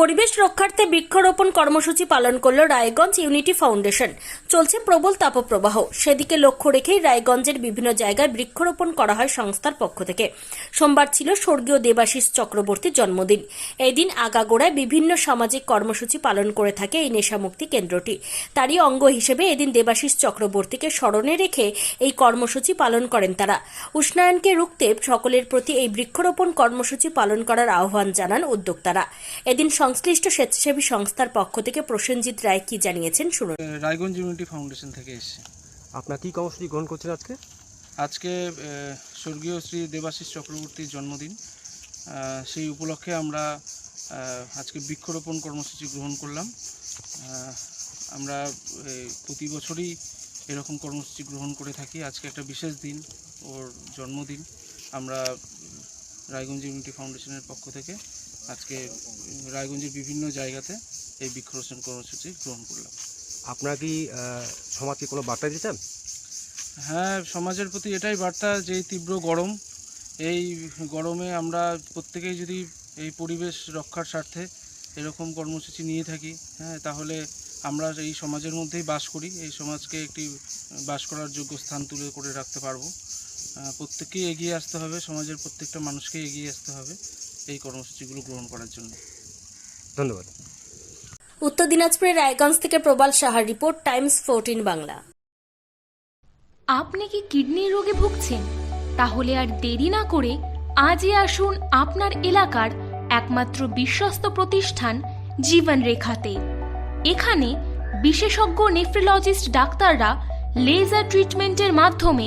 পরিবেশ রক্ষার্থে বৃক্ষরোপণ কর্মসূচি পালন করল রায়গঞ্জ ইউনিটি ফাউন্ডেশন। চলছে প্রবল তাপপ্রবাহ। সেদিকে লক্ষ্য রেখেই রায়গঞ্জের বিভিন্ন জায়গায় বৃক্ষরোপণ করা হয় সংস্থার পক্ষ থেকে। সোমবার ছিল স্বর্গীয় দেবাশিস চক্রবর্তীর জন্মদিন। এই দিন আগাগোড়ায় বিভিন্ন সামাজিক কর্মসূচি পালন করে থাকে এই নেশামুক্তি কেন্দ্রটি। তারই অঙ্গ হিসেবে এদিন দেবাশিস চক্রবর্তীকে স্মরণে রেখে এই কর্মসূচি পালন করেন তারা। উষ্ণায়নকে রুখতে সকলের প্রতি এই বৃক্ষরোপণ কর্মসূচি পালন করার আহ্বান জানান উদ্যোক্তারা। এদিন সংশ্লিষ্ট স্বেচ্ছাসেবী সংস্থার পক্ষ থেকে প্রসেনজিৎ রায় কি জানিয়েছেন শুনুন। রায়গঞ্জ ইউনিটি ফাউন্ডেশন থেকে এসেছে। আপনার কি কর্মসূচি গ্রহণ করছেন আজকে? আজকে স্বর্গীয় শ্রী দেবাশিস চক্রবর্তীর জন্মদিন। সেই উপলক্ষে আমরা আজকে বৃক্ষরোপণ কর্মসূচি গ্রহণ করলাম। আমরা প্রতি বছরই এরকম কর্মসূচি গ্রহণ করে থাকি। আজকে একটা বিশেষ দিন ওর জন্মদিন। আমরা রায়গঞ্জ ইউনিটি ফাউন্ডেশনের পক্ষ থেকে আজকে রায়গঞ্জের বিভিন্ন জায়গাতে এই বৃক্ষরোপণ কর্মসূচি গ্রহণ করলাম। আপনারা কি সমাজকে কোনো বার্তা দিতে চান? হ্যাঁ সমাজের প্রতি এটাই বার্তা যে তীব্র গরম এই গরমে আমরা প্রত্যেকেই যদি এই পরিবেশ রক্ষার স্বার্থে এরকম কর্মসূচি নিয়ে থাকি হ্যাঁ তাহলে আমরা এই সমাজের মধ্যেই বাস করি এই সমাজকে একটি বাস করার যোগ্য স্থান তুলে করে রাখতে পারব। প্রত্যেককেই এগিয়ে আসতে হবে সমাজের প্রত্যেকটা মানুষকে এগিয়ে আসতে হবে এই কর্মসূচিগুলো গ্রহণ করার জন্য। ধন্যবাদ। উত্তর দিনাজপুরের রায়গঞ্জ থেকে প্রবাল সাহার রিপোর্ট টাইমস ফোরটিন বাংলা। আপনি কি কিডনি রোগে ভুগছেন? তাহলে আর দেরি না করে আজই আসুন আপনার এলাকার একমাত্র বিশ্বস্ত প্রতিষ্ঠান জীবন রেখাতে এখানে বিশেষজ্ঞ নেফ্রোলজিস্ট ডাক্তাররা লেজার ট্রিটমেন্টের মাধ্যমে